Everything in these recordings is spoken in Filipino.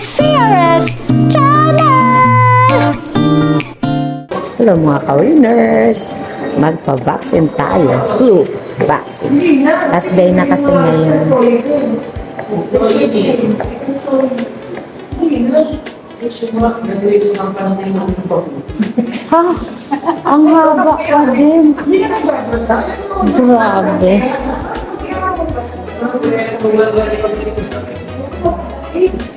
CRS Channel! Hello mga ka-winners! Magpa-vaccine tayo. Flu vaccine. Last day na kasi ngayon. Ha? Ang haba pa din. Grabe. Grabe.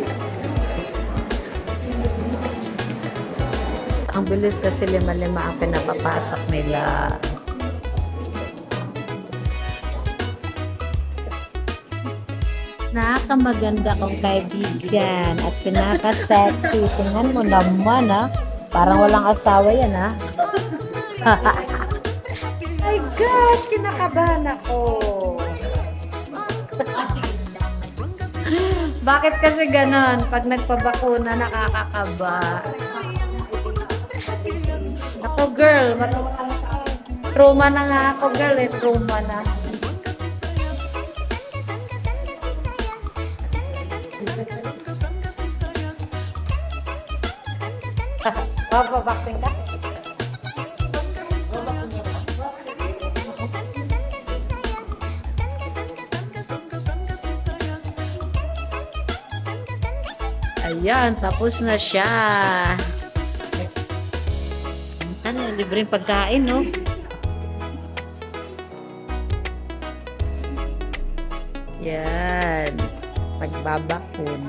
Ang bilis kasi lima-lima ang pinapapasok nila. Nakamaganda kong kaibigan at pinaka-sexy. Tingnan mo naman ha. Parang walang asawa yan ha. My gosh, kinakabahan ako. Bakit kasi ganon? Pag nagpabakuna, nakakakaba. Ako girl, trauma na nga ako girl eh, trauma na. Papabaksin ka? Ayan, tapos na siya. Libreng pagkain, no? Yan. Pagbabakun.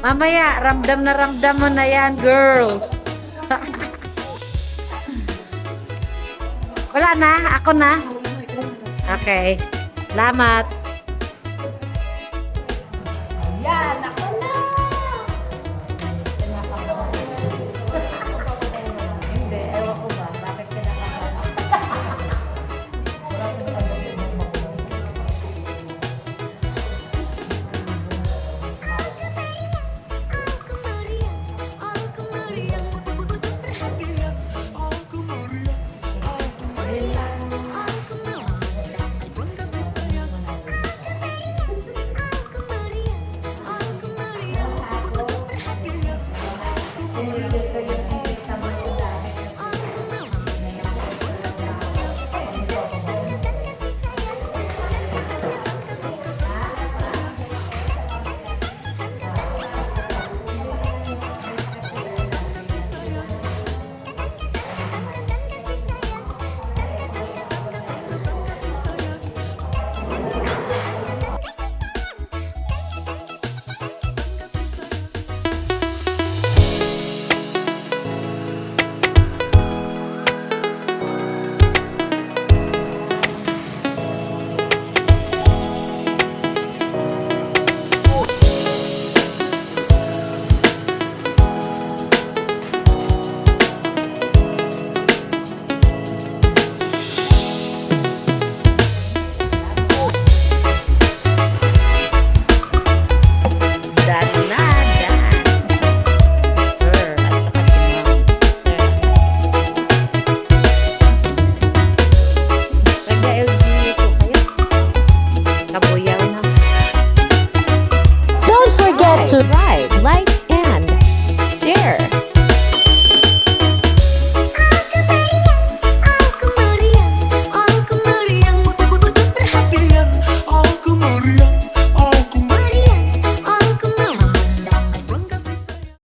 Mamaya, ramdam na ramdam mo na yan, girl. Wala na, ako na. Okay. Salamat.